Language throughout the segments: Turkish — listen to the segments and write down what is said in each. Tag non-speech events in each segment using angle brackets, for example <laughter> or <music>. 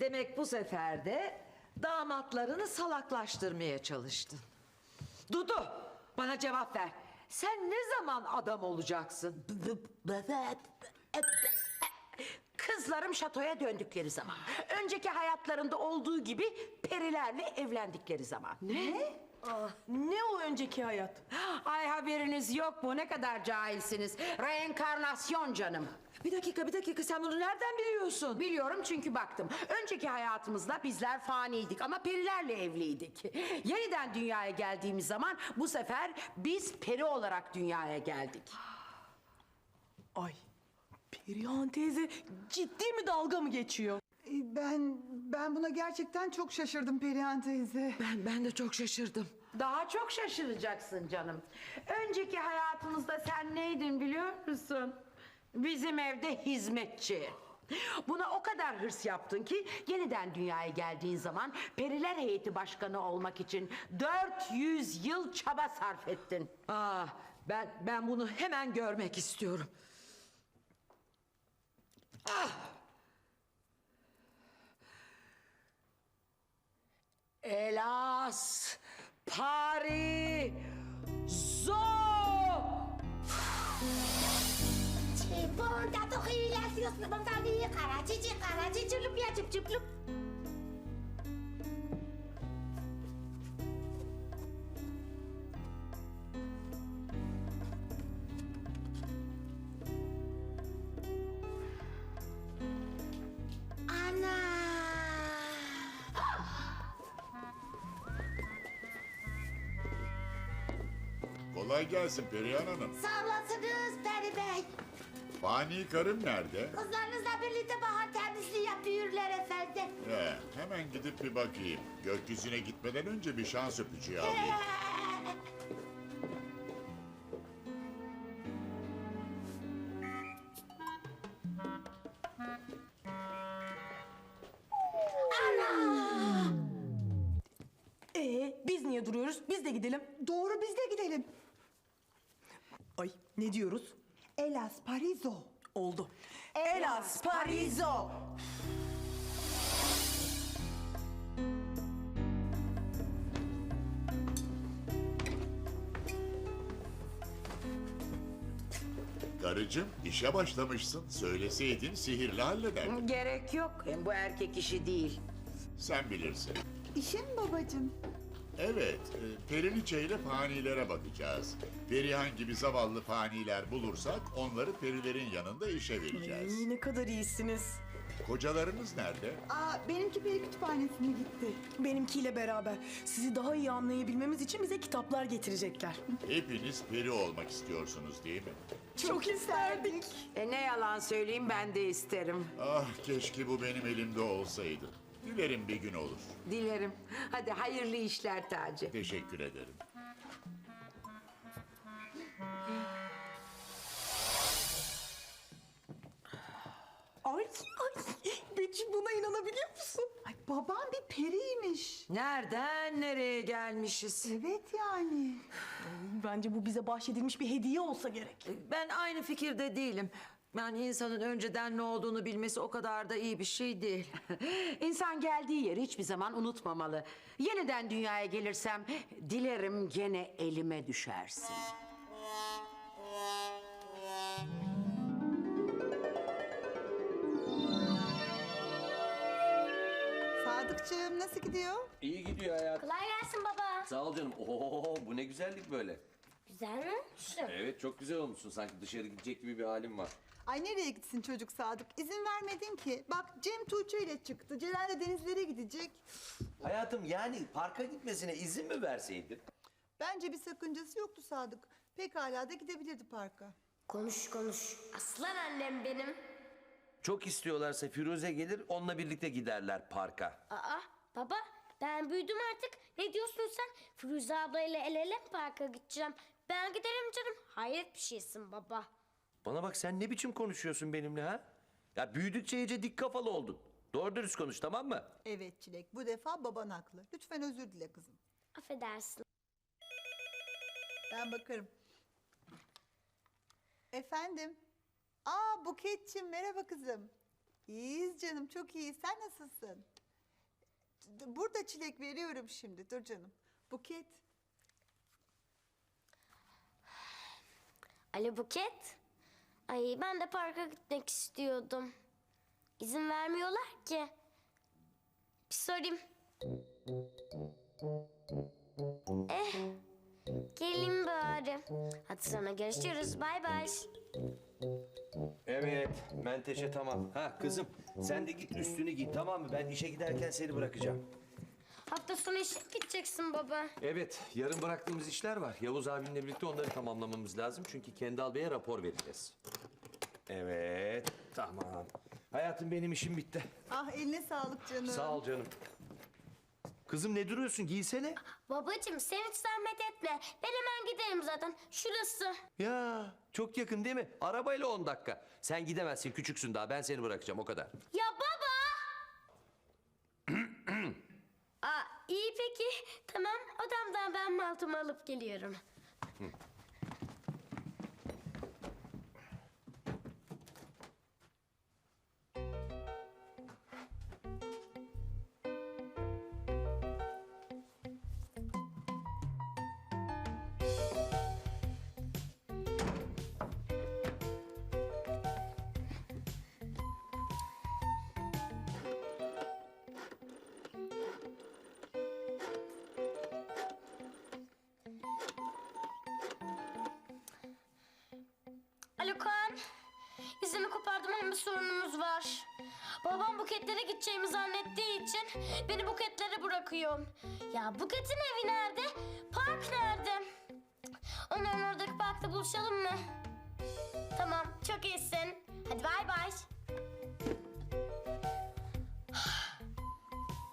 Demek bu sefer de damatlarını salaklaştırmaya çalıştın. Dudu, bana cevap ver. Sen ne zaman adam olacaksın? Kızlarım şatoya döndükleri zaman. Önceki hayatlarında olduğu gibi perilerle evlendikleri zaman. Ne? Ne o önceki hayat? Ay haberiniz yok mu? Ne kadar cahilsiniz. Reenkarnasyon canım. Bir dakika, bir dakika. Sen bunu nereden biliyorsun? Biliyorum çünkü baktım. Önceki hayatımızda bizler faniydik ama perilerle evliydik. Yeniden dünyaya geldiğimiz zaman bu sefer biz peri olarak dünyaya geldik. Ay Perihan teyze ciddi mi dalga mı geçiyor? E, Ben ben buna gerçekten çok şaşırdım Perihan teyze. Ben, ben de çok şaşırdım. Daha çok şaşıracaksın canım. Önceki hayatımızda sen neydin biliyor musun? Bizim evde hizmetçi. Buna o kadar hırs yaptın ki yeniden dünyaya geldiğin zaman Periler Heyeti Başkanı olmak için 400 yıl çaba sarf ettin. Aa, Ah, ben ben bunu hemen görmek istiyorum. Ah! Elas, Пари! Зо! Чи бон татох хийлээс ёс бон таны гараа чи чи гараа чи чи лүп я чип чип лүп Kolay gelsin Perihan Hanım. Sağ olasınız Peri Bey. Fani karım nerede? Kızlarınızla birlikte bahar temizliği yapıyorlar efendim. He, hemen gidip bir bakayım. Gökyüzüne gitmeden önce bir şans öpücüğü alayım. Ee biz niye duruyoruz? Biz de gidelim. Doğru biz de gidelim. Ay ne diyoruz? Elas Parizo. Oldu. Elas Parizo. Karıcığım işe başlamışsın. Söyleseydin sihirle hallederdim. Gerek yok. Hem bu erkek işi değil. Sen bilirsin. İşim babacığım. Evet, e, Periliçe ile fanilere bakacağız. Perihan gibi zavallı faniler bulursak onları perilerin yanında işe vereceğiz. Ay, ne kadar iyisiniz. Kocalarınız nerede? Aa, benimki peri kütüphanesine gitti. Benimkiyle beraber. Sizi daha iyi anlayabilmemiz için bize kitaplar getirecekler. Hepiniz peri olmak istiyorsunuz değil mi? Çok isterdik. E ne yalan söyleyeyim ben de isterim. Ah keşke bu benim elimde olsaydı. Dilerim bir gün olur. Dilerim. Hadi hayırlı işler Taci. Teşekkür ederim. Ay, ay. Betty buna inanabiliyor musun? Ay babam bir periymiş. Nereden nereye gelmişiz? Evet yani. Bence bu bize bahşedilmiş bir hediye olsa gerek. Ben aynı fikirde değilim. Yani insanın önceden ne olduğunu bilmesi o kadar da iyi bir şey değil. <laughs> İnsan geldiği yeri hiçbir zaman unutmamalı. Yeniden dünyaya gelirsem dilerim gene elime düşersin. Sadıkçığım nasıl gidiyor? İyi gidiyor hayat. Kolay gelsin baba. Sağ ol canım. Oo bu ne güzellik böyle. Güzel mi? Şu. Evet çok güzel olmuşsun. Sanki dışarı gidecek gibi bir halin var. Ay nereye gitsin çocuk Sadık? İzin vermedin ki. Bak Cem Tuğçe ile çıktı. Celal de denizlere gidecek. Hayatım yani parka gitmesine izin mi verseydin? Bence bir sakıncası yoktu Sadık. Pekala da gidebilirdi parka. Konuş konuş. Aslan annem benim. Çok istiyorlarsa Firuze gelir onunla birlikte giderler parka. Aa baba ben büyüdüm artık. Ne diyorsun sen? Firuze ablayla el ele mi parka gideceğim? Ben giderim canım. Hayret bir şeysin baba. Bana bak sen ne biçim konuşuyorsun benimle ha? Ya büyüdükçe iyice dik kafalı oldun. Doğru dürüst konuş tamam mı? Evet Çilek bu defa baban haklı. Lütfen özür dile kızım. Affedersin. Ben bakarım. Efendim? Aa Buketçim merhaba kızım. İyiyiz canım çok iyi. Sen nasılsın? Burada çilek veriyorum şimdi. Dur canım. Buket. Ali Buket. Ay ben de parka gitmek istiyordum. İzin vermiyorlar ki. Bir sorayım. Eh, gelin bari. Hadi sonra görüşürüz. Bay bay. Evet, menteşe tamam. Ha kızım, sen de git üstünü giy tamam mı? Ben işe giderken seni bırakacağım. Hafta sonu işe gideceksin baba. Evet, yarın bıraktığımız işler var. Yavuz abimle birlikte onları tamamlamamız lazım. Çünkü Kendal Bey'e rapor vereceğiz. Evet, tamam. Hayatım benim işim bitti. Ah eline sağlık canım. Sağ ol canım. Kızım ne duruyorsun? Giysene. Babacığım sen hiç zahmet etme. Ben hemen giderim zaten. Şurası. Ya çok yakın değil mi? Arabayla 10 dakika. Sen gidemezsin, küçüksün daha. Ben seni bırakacağım, o kadar. Ya baba! <clears throat> Aa, iyi peki. Tamam odamdan ben maltımı alıp geliyorum. Babam buketlere gideceğimi zannettiği için beni buketlere bırakıyor. Ya buketin evi nerede? Park nerede? Onların oradaki parkta buluşalım mı? Tamam, çok iyisin. Hadi bay bay.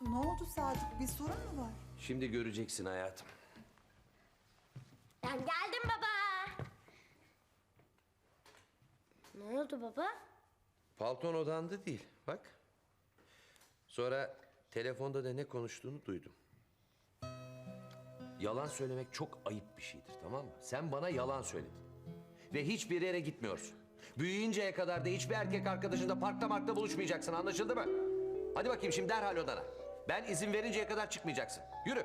Ne oldu Sadık? Bir sorun mu var? Şimdi göreceksin hayatım. Ben geldim baba. Ne oldu baba? Palton odanda değil, bak. Sonra telefonda da ne konuştuğunu duydum. Yalan söylemek çok ayıp bir şeydir, tamam mı? Sen bana yalan söyledin. Ve hiçbir yere gitmiyorsun. Büyüyünceye kadar da hiçbir erkek arkadaşınla parkta markta buluşmayacaksın, anlaşıldı mı? Hadi bakayım şimdi derhal odana. Ben izin verinceye kadar çıkmayacaksın. Yürü.